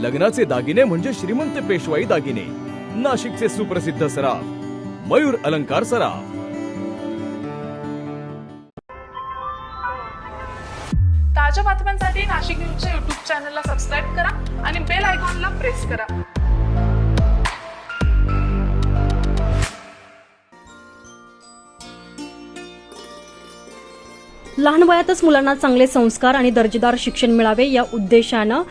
लग्नाचे दागिने म्हणजे श्रीमंत पेशवाई दागिने. नाशिकचे सुप्रसिद्ध सराफ मयूर अलंकार सराफ. ताज्या बातम्यांसाठी नाशिक न्यूजच्या युट्यूब चॅनलला सबस्क्राईब करा आणि बेल आयकॉनला प्रेस करा. लहान वयातच मुलांना चांगले संस्कार आणि दर्जेदार शिक्षण मिळावे या उद्देशानं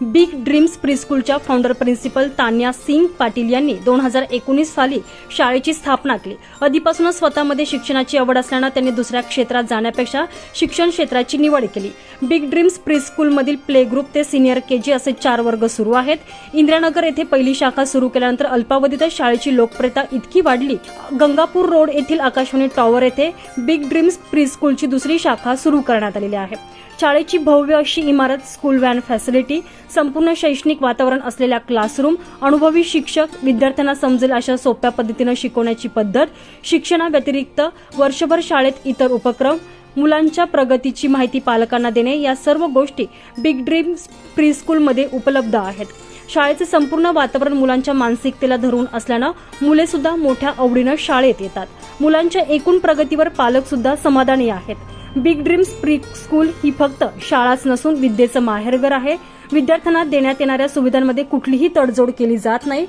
बिग ड्रीम्स प्रीस्कूलच्या फाउंडर प्रिन्सिपल तान्या सिंग पाटील यांनी दोन हजार एकोणीस साली शाळेची स्थापना केली. आधीपासूनच स्वतःमध्ये शिक्षणाची आवड असल्यानं त्यांनी दुसऱ्या क्षेत्रात जाण्यापेक्षा शिक्षण क्षेत्राची निवड केली. बिग ड्रीम्स प्रीस्कूलमधील प्ले ग्रुप ते सिनियर के जी असे चार वर्ग सुरू आहेत. इंदिरानगर येथे पहिली शाखा सुरू केल्यानंतर अल्पावधीतच शाळेची लोकप्रियता इतकी वाढली. गंगापूर रोड येथील आकाशवाणी टॉवर येथे बिग ड्रीम्स प्रीस्कूलची दुसरी शाखा सुरू करण्यात आलेली आहे. शाळेची भव्य अशी इमारत स्कूल व्हॅन फॅसिलिटी संपूर्ण शैक्षणिक वातावरण असलेल्या क्लासरूम अनुभवी शिक्षक विद्यार्थ्यांना समजेल अशा सोप्या पद्धतीनं शिकवण्याची पद्धत शिक्षणाव्यतिरिक्त वर्षभर शाळेत इतर उपक्रम मुलांच्या प्रगतीची माहिती पालकांना देणे या सर्व गोष्टी बिग ड्रीम प्रीस्कूलमध्ये उपलब्ध आहेत. शाळेचे संपूर्ण वातावरण मुलांच्या मानसिकतेला धरून असल्यानं मुले सुद्धा मोठ्या आवडीनं शाळेत येतात. मुलांच्या एकूण प्रगतीवर पालक सुद्धा समाधानी आहेत. बिग ड्रीम्स प्री स्कूल ही फक्त शाळाच नसून विद्येचं माहेरघर आहे. विद्यार्थ्यांना देण्यात येणाऱ्या सुविधांमध्ये कुठलीही तडजोड केली जात नाही.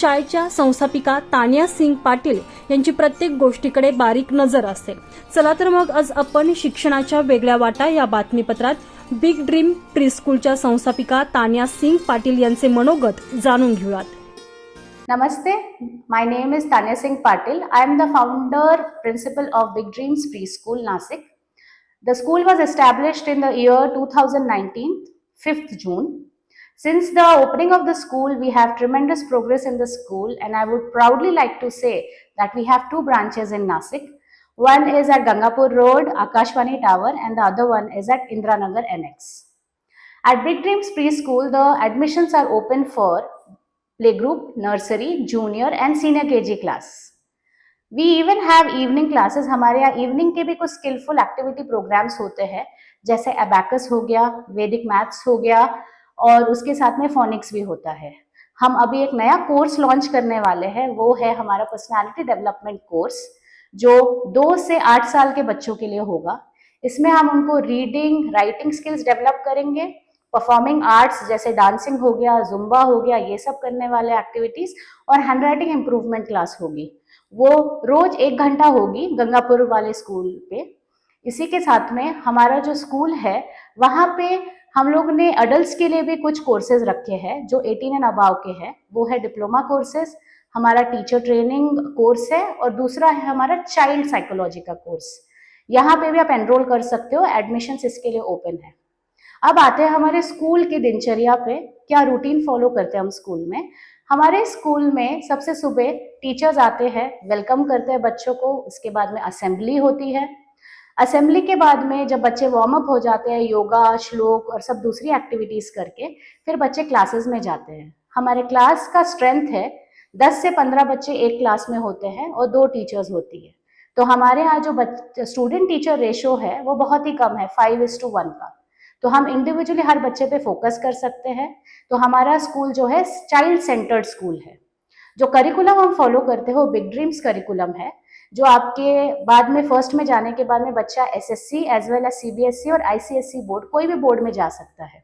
शाळेच्या संस्थापिका तानिया सिंग पाटील यांची प्रत्येक गोष्टीकडे बारीक नजर असते. चला तर मग आज आपण शिक्षणाच्या वेगळ्या वाटा या बातमीपत्रात बिग ड्रीम प्रीस्कूलच्या संस्थापिका तान्या सिंग पाटील यांचे मनोगत जाणून घेऊयात. नमस्ते my name is Tania Singh Patil. I am the founder principal of big dreams pre school Nashik The school was established in the year 2019, 5th June. Since the opening of the school, we have tremendous progress in the school, and I would proudly like to say that we have two branches in Nasik. One is at Gangapur Road, Akashwani Tower, and the other one is at Indranagar NX. At Big Dreams Preschool, the admissions are open for playgroup, nursery, junior and senior KG class. We even have evening classes. हमारे यहाँ evening के भी कुछ skilful activity programs होते हैं, जैसे abacus हो गया वैदिक maths हो गया, और उसके साथ में फोनिक्स भी होता है। हम अभी एक नया कोर्स लॉन्च करने वाले हैं, वो है हमारा पर्सनालिटी डेवलपमेंट कोर्स जो दो से आठ साल के बच्चों के लिए होगा। इसमें हम उनको रीडिंग राइटिंग स्किल्स डेवलप करेंगे परफॉर्मिंग आर्ट्स जैसे डांसिंग हो गया जुम्बा हो गया, ये सब करने वाले एक्टिविटीज़ और हैंड राइटिंग इम्प्रूवमेंट क्लास होगी। वो रोज एक घंटा होगी गंगापुर वाले स्कूल पे। इसी के साथ में हमारा जो स्कूल है, वहाँ पे हम लोग ने अडल्ट के लिए भी कुछ कोर्सेज रखे हैं, जो 18 एंड अबाव के हैं। वो है डिप्लोमा कोर्सेज हमारा टीचर ट्रेनिंग कोर्स है और दूसरा है हमारा चाइल्ड साइकोलॉजी का कोर्स यहाँ पे भी आप एनरोल कर सकते हो एडमिशन इसके लिए ओपन है। अब आते हैं हमारे स्कूल की दिनचर्या पे, क्या रूटीन फॉलो करते हैं हम स्कूल में? हमारे स्कूल में सबसे सुबह टीचर्स आते हैं वेलकम करते हैं बच्चों को, उसके बाद में असेंबली होती है। असेंबली के बाद में जब बच्चे वार्म अप हो जाते हैं योगा श्लोक और सब दूसरी एक्टिविटीज़ करके, फिर बच्चे क्लासेस में जाते हैं। हमारे क्लास का स्ट्रेंथ है 10 से 15 बच्चे एक क्लास में होते हैं और दो टीचर्स होती है। तो हमारे यहाँ जो स्टूडेंट टीचर रेशो है, वो बहुत ही कम है फाइव इज़ टू वन का। तो हम इंडिविजुअली हर बच्चे पे फोकस कर सकते हैं। तो हमारा स्कूल जो है चाइल्ड सेंटर्ड स्कूल है। जो करिकुलम हम फॉलो करते हैं बिग ड्रीम्स करिकुलम है, जो आपके बाद में फ़र्स्ट में जाने के बाद में बच्चा SSC as well as C CBSE और आईसीएसई बोर्ड कोई भी बोर्ड में जा सकता है।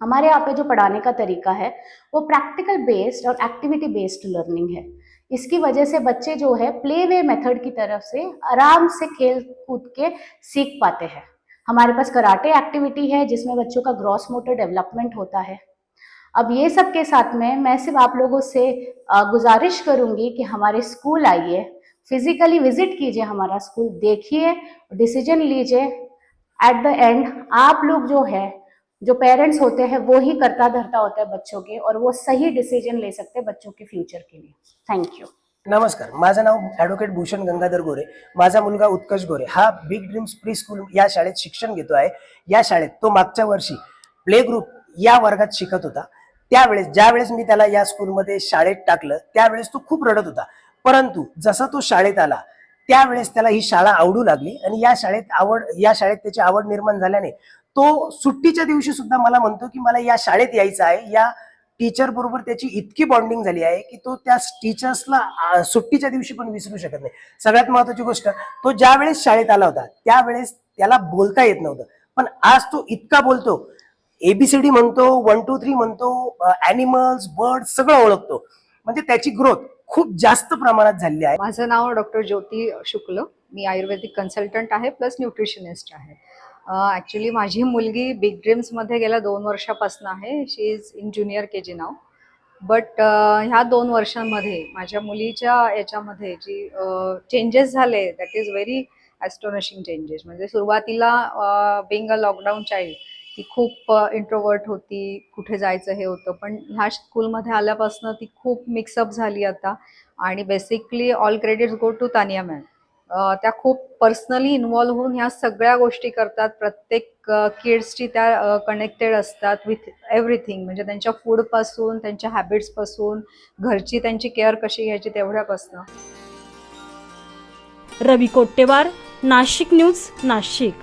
हमारे यहाँ पे जो पढ़ाने का तरीका है, वो प्रैक्टिकल बेस्ड और एक्टिविटी बेस्ड लर्निंग है। इसकी वजह से बच्चे जो है प्ले वे मेथड की तरफ़ से आराम से खेल कूद के सीख पाते हैं। हमारे पास कराटे एक्टिविटी है, जिसमें बच्चों का ग्रॉस मोटर डेवलपमेंट होता है। अब ये सब के साथ में मैं सिर्फ़ आप लोगों से गुजारिश करूँगी कि हमारे स्कूल आइए फिजिकली विज़िट कीजिए हमारा स्कूल देखिए डिसीज़न लीजिए। एट द एंड आप लोग जो है, जो पेरेंट्स होते हैं, वो ही करता धरता होता है बच्चों के, और वो सही डिसीज़न ले सकते हैं बच्चों के फ्यूचर के लिए। थैंक यू नमस्कार माझं नाव ॲडव्होकेट भूषण गंगाधर गोरे. माझा मुलगा उत्कर्ष गोरे. हा बिग ड्रीम्स प्री स्कूल या शाळेत शिक्षण घेतो आहे. या शाळेत तो मागच्या वर्षी प्ले ग्रुप या वर्गात शिकत होता. त्यावेळेस ज्यावेळेस मी त्याला या स्कूलमध्ये शाळेत टाकलं त्यावेळेस तो खूप रडत होता. परंतु जसा तो शाळेत आला त्यावेळेस त्याला ही शाळा आवडू लागली आणि या शाळेत आवड या शाळेत त्याची आवड निर्माण झाल्याने तो सुट्टीच्या दिवशी सुद्धा मला म्हणतो की मला या शाळेत यायचं आहे. या टीचर बरोबर त्याची इतकी बॉन्डिंग झाली आहे की तो त्या टीचर्सला सुट्टीच्या दिवशी पण विसरू शकत नाही. सगळ्यात महत्वाची गोष्ट तो ज्या वेळेस शाळेत आला होता त्यावेळेस त्याला बोलता येत नव्हतं. पण आज तो इतका बोलतो. एबीसीडी म्हणतो वन टू थ्री म्हणतो अॅनिमल्स बर्ड सगळं ओळखतो. म्हणजे त्याची ग्रोथ खूप जास्त प्रमाणात झालेली आहे. माझं नाव डॉक्टर ज्योती शुक्ल. मी आयुर्वेदिक कन्सल्टंट आहे प्लस न्यूट्रिशनिस्ट आहे. ॲक्च्युली माझी मुलगी बिग ड्रीम्समध्ये गेल्या दोन वर्षापासून आहे. She is in junior K G now but ह्या दोन वर्षांमध्ये माझ्या मुलीच्या याच्यामध्ये जी चेंजेस झाले that is very astonishing changes म्हणजे सुरुवातीला बिंग अ लॉकडाऊन चाइल्ड ती खूप इंट्रोवर्ट होती कुठे जायचं हे होतं. पण ह्या स्कूलमध्ये आल्यापासून ती खूप मिक्सअप झाली आता. आणि basically all credits go to Tania ma'am त्या खूप पर्सनली इन्वॉल्व्ह होऊन ह्या सगळ्या गोष्टी करतात. प्रत्येक किड्सची त्या कनेक्टेड असतात विथ एव्हरीथिंग म्हणजे त्यांच्या फूडपासून त्यांच्या हॅबिट्सपासून घरची त्यांची केअर कशी घ्यायची तेवढ्यापासून रवी कोट्टेवार नाशिक न्यूज नाशिक.